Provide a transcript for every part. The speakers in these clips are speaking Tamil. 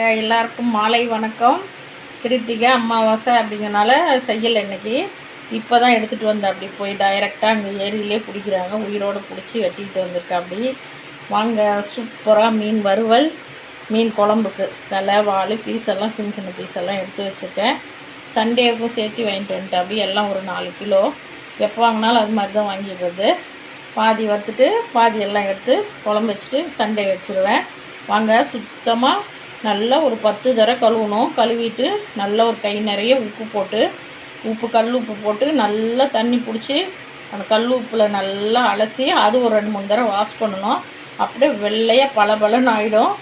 எல்லாருக்கும் மாலை வணக்கம். கிருத்திகை அமாவாசை அப்படிங்கிறனால செய்யலை இன்னைக்கு. இப்போ தான் எடுத்துகிட்டு வந்தேன் அப்படி போய் டைரெக்டாக அங்கே ஏரியிலே பிடிக்கிறாங்க. உயிரோடு பிடிச்சி வெட்டிக்கிட்டு வந்திருக்கா அப்படி. வாங்க சூப்பராக மீன் வறுவல் மீன் குழம்புக்கு. தலை வால் பீஸ் எல்லாம் சின்ன சின்ன பீஸ் எல்லாம் எடுத்து வச்சுருக்கேன். சண்டேவுக்கும் சேர்த்து வாங்கிட்டு வந்துட்டேன் அப்படி. எல்லாம் ஒரு நாலு கிலோ. எப்போ வாங்கினாலும் அது மாதிரி தான் வாங்கிடுறது பாதி வறுத்துட்டு பாதி எல்லாம் எடுத்து குழம்பு வச்சுட்டு சண்டே வச்சுருவேன். வாங்க சுத்தமாக நல்லா ஒரு பத்து தடவை கழுவணும். கழுவிட்டு நல்லா ஒரு கை நிறைய உப்பு போட்டு உப்பு கல் உப்பு போட்டு நல்லா தண்ணி பிடிச்சி அந்த கல் உப்பில் நல்லா அலசி அது ஒரு ரெண்டு மூணு தடவை வாஷ் பண்ணணும். அப்படியே வெள்ளையாக பளபளன்னு ஆகிடும்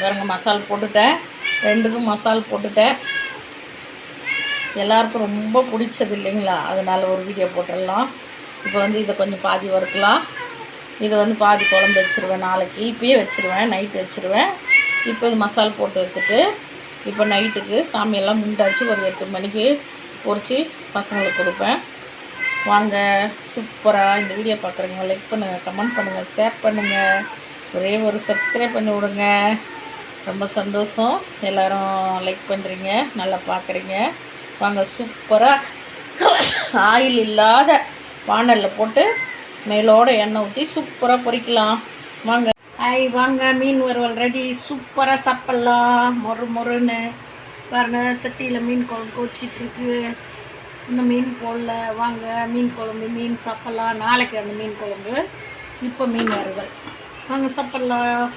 பாருங்க மசால் போட்டுட்டேன். ரெண்டுக்கும் மசால் போட்டுட்டேன். எல்லாருக்கும் ரொம்ப பிடிச்சது இல்லைங்களா? அதனால் ஒரு வீடியோ போட்டுடலாம். இப்போ வந்து இதை கொஞ்சம் பாதி வறுக்கலாம். இதை வந்து பாதி குழம்பு வச்சுருவேன் நாளைக்கு. இப்பயே வச்சுருவேன் நைட்டு வச்சுருவேன். இப்போ இது மசாலா போட்டு வைத்துட்டு இப்போ நைட்டுக்கு சாமியெல்லாம் முண்டாச்சு ஒரு எட்டு மணிக்கு பொறிச்சு பசங்களுக்கு கொடுப்பேன். வாங்க சூப்பராக இந்த வீடியோ பார்க்குறவங்க லைக் பண்ணுங்கள் கமெண்ட் பண்ணுங்கள் ஷேர் பண்ணுங்கள் ஒரே ஒரு சப்ஸ்கிரைப் பண்ணி விடுங்க. ரொம்ப சந்தோஷம். எல்லோரும் லைக் பண்ணுறீங்க நல்லா பார்க்குறீங்க வாங்க சூப்பராக ஆயில் இல்லாத வானலில் போட்டு மேலோட எண்ணெய் ஊற்றி சூப்பராக பொரிக்கலாம் வாங்க. ஐ வாங்க மீன் வறுவல் ரெடி சூப்பராக சாப்பிட்லாம். மொறு மொறுன்னு. பாருங்க சட்டியில் மீன் குழம்பு வச்சிட்ருக்கு இன்னும் மீன் போடல. வாங்க மீன் குழம்பு மீன் சாப்பிட்லாம். நாளைக்கு அந்த மீன் குழம்பு. இப்போ மீன் வறுவல். வாங்க சாப்பிட்லாம்.